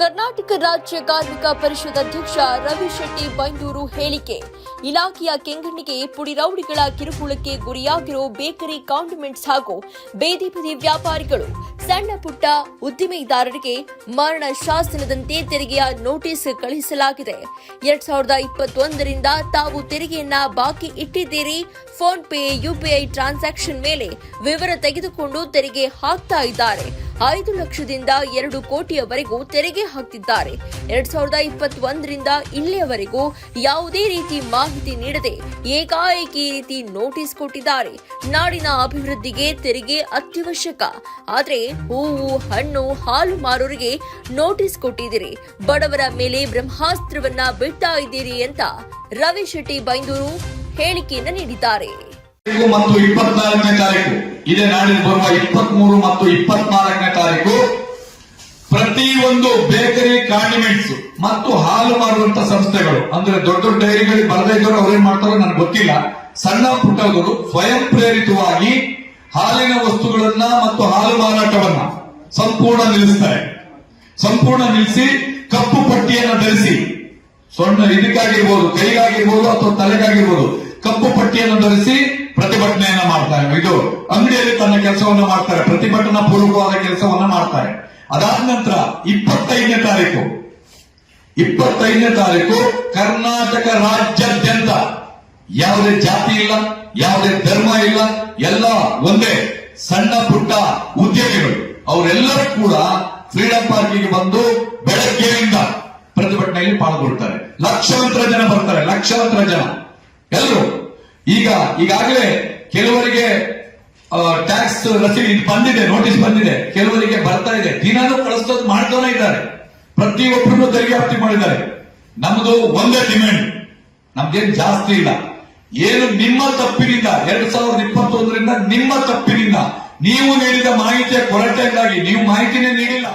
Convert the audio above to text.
ಕರ್ನಾಟಕ ರಾಜ್ಯ ಕಾರ್ಮಿಕ ಪರಿಷತ್ ಅಧ್ಯಕ್ಷ ರವಿ ಶೆಟ್ಟಿ ಬೈಂದೂರು ಹೇಳಿಕೆ. ಇಲಾಖೆಯ ಕೆಂಗಣ್ಣಿಗೆ ಪುಡಿರೌಡಿಗಳ ಕಿರುಕುಳಕ್ಕೆ ಗುರಿಯಾಗಿರೋ ಬೇಕರಿ, ಕಾಂಡಿಮೆಂಟ್ಸ್ ಹಾಗೂ ಬೇದಿ ಬದಿ ವ್ಯಾಪಾರಿಗಳು, ಸಣ್ಣ ಪುಟ್ಟ ಉದ್ದಿಮೆದಾರರಿಗೆ ಮರಣ ಶಾಸನದಂತೆ ತೆರಿಗೆಯ ನೋಟಿಸ್ ಕಳುಹಿಸಲಾಗಿದೆ. ಎರಡ್ ಸಾವಿರದ ಇಪ್ಪತ್ತೊಂದರಿಂದ ತಾವು ತೆರಿಗೆಯನ್ನ ಬಾಕಿ ಇಟ್ಟಿದ್ದೀರಿ. ಫೋನ್ ಪೇ ಯುಪಿಐ ಟ್ರಾನ್ಸಾಕ್ಷನ್ ಮೇಲೆ ವಿವರ ತೆಗೆದುಕೊಂಡು ತೆರಿಗೆ ಹಾಕ್ತಾ ಇದ್ದಾರೆ. ಐದು ಲಕ್ಷದಿಂದ ಎರಡು ಕೋಟಿಯವರೆಗೂ ತೆರಿಗೆ ಹಾಕ್ತಿದ್ದಾರೆ. ಎರಡ್ ಸಾವಿರದ ಇಪ್ಪತ್ತೊಂದರಿಂದ ಇಲ್ಲಿಯವರೆಗೂ ಯಾವುದೇ ರೀತಿ ಮಾಹಿತಿ ನೀಡದೆ ಏಕಾಏಕಿ ರೀತಿ ನೋಟಿಸ್ ಕೊಟ್ಟಿದ್ದಾರೆ. ನಾಡಿನ ಅಭಿವೃದ್ಧಿಗೆ ತೆರಿಗೆ ಅತ್ಯವಶ್ಯಕ. ಆದರೆ ಹೂವು, ಹಣ್ಣು, ಹಾಲು ಮಾರೋರಿಗೆ ನೋಟಿಸ್ ಕೊಟ್ಟಿದ್ದೀರಿ. ಬಡವರ ಮೇಲೆ ಬ್ರಹ್ಮಾಸ್ತ್ರವನ್ನ ಬಿಡ್ತಾ ಇದ್ದೀರಿ ಅಂತ ರವಿ ಶೆಟ್ಟಿ ಬೈಂದೂರು ಹೇಳಿಕೆಯನ್ನ ನೀಡಿದ್ದಾರೆ. ಮತ್ತು ಇಪ್ಪತ್ನಾಲ್ಕನೇ ತಾರೀಕು. ಇದೇ ನಾಡಿನ ಬರುವ ಇಪ್ಪತ್ಮೂರು ಮತ್ತು ಇಪ್ಪತ್ನಾಲ್ಕನೇ ತಾರೀಕು. ಪ್ರತಿಯೊಂದು ಬೇಕರಿ, ಕಾಂಡಿಮೆಂಟ್ಸ್ ಮತ್ತು ಹಾಲು ಮಾರುವಂತ ಸಂಸ್ಥೆಗಳು. ಅಂದ್ರೆ ದೊಡ್ಡ ದೊಡ್ಡ ಡೈರಿಗಳಿಗೆ ಬರದೇ ಇದ್ದವರು ಅವ್ರೇನ್ ಮಾಡ್ತಾರೋ ನನಗೆ ಗೊತ್ತಿಲ್ಲ. ಸಣ್ಣ ಪುಟ್ಟವರು ಸ್ವಯಂ ಪ್ರೇರಿತವಾಗಿ ಹಾಲಿನ ವಸ್ತುಗಳನ್ನ ಮತ್ತು ಹಾಲು ಮಾರಾಟವನ್ನ ಸಂಪೂರ್ಣ ನಿಲ್ಲಿಸ್ತಾರೆ. ಸಂಪೂರ್ಣ ನಿಲ್ಲಿಸಿ ಕಪ್ಪು ಪಟ್ಟಿಯನ್ನು ಧರಿಸಿ. ಸೊಣ್ಣ ಇದಕ್ಕಾಗಿರ್ಬೋದು, ಕೈಗಾಗಿರ್ಬೋದು ಅಥವಾ ತಲೆಗಾಗಿರ್ಬೋದು. ಕಪ್ಪು ಪಟ್ಟಿಯನ್ನು ಧರಿಸಿ ಪ್ರತಿಭಟನೆಯನ್ನ ಮಾಡ್ತಾರೆ. ಇದು ಅಂಗಡಿಯಲ್ಲಿ ತನ್ನ ಕೆಲಸವನ್ನು ಮಾಡ್ತಾರೆ. ಪ್ರತಿಭಟನಾ ಪೂರ್ವಕವಾದ ಕೆಲಸವನ್ನು ಮಾಡ್ತಾರೆ. ಅದಾದ ನಂತರ ಇಪ್ಪತ್ತೈದನೇ ತಾರೀಕು. ಇಪ್ಪತ್ತೈದನೇ ತಾರೀಕು ಕರ್ನಾಟಕ ರಾಜ್ಯಾದ್ಯಂತ ಯಾವುದೇ ಜಾತಿ ಇಲ್ಲ, ಯಾವುದೇ ಧರ್ಮ ಇಲ್ಲ, ಎಲ್ಲ ಒಂದೇ ಸಣ್ಣ ಪುಟ್ಟ ಉದ್ಯಮಿಗಳು ಅವರೆಲ್ಲರೂ ಕೂಡ ಫ್ರೀಡಂ ಪಾರ್ಕಿಗೆ ಬಂದು ಬೆಳಗ್ಗೆಯಿಂದ ಪ್ರತಿಭಟನೆಯಲ್ಲಿ ಪಾಲ್ಗೊಳ್ತಾರೆ. ಲಕ್ಷಾಂತರ ಜನ ಬರ್ತಾರೆ. ಲಕ್ಷಾಂತರ ಜನ. ಎಲ್ಲರೂ ಈಗ ಈಗಾಗಲೇ ಕೆಲವರಿಗೆ ಟ್ಯಾಕ್ಸ್ ರಸೀದಿ ಬಂದಿದೆ ನೋಟಿಸ್ ಬಂದಿದೆ, ಕೆಲವರಿಗೆ ಬರ್ತಾ ಇದೆ. ದಿನಾನು ಕಳಿಸೋದು ಮಾಡ್ತಾನೆ ಇದ್ದಾರೆ. ಪ್ರತಿಯೊಬ್ಬರನ್ನು ತೆರಿಗೆ ವ್ಯಾಪ್ತಿ ಮಾಡಿದ್ದಾರೆ. ನಮ್ದು ಒಂದೇ ಡಿಮ್ಯಾಂಡ್ ನಮ್ಗೇನು ಜಾಸ್ತಿ ಇಲ್ಲ. ಏನು ನಿಮ್ಮ ತಪ್ಪಿನಿಂದ, ಎರಡ್ ಸಾವಿರದ ಇಪ್ಪತ್ತೊಂದರಿಂದ ನಿಮ್ಮ ತಪ್ಪಿನಿಂದ, ನೀವು ನೀಡಿದ ಮಾಹಿತಿಯ ಕೊರತೆಯಿಂದಾಗಿ, ನೀವು ಮಾಹಿತಿನೇ ನೀಡಿಲ್ಲ.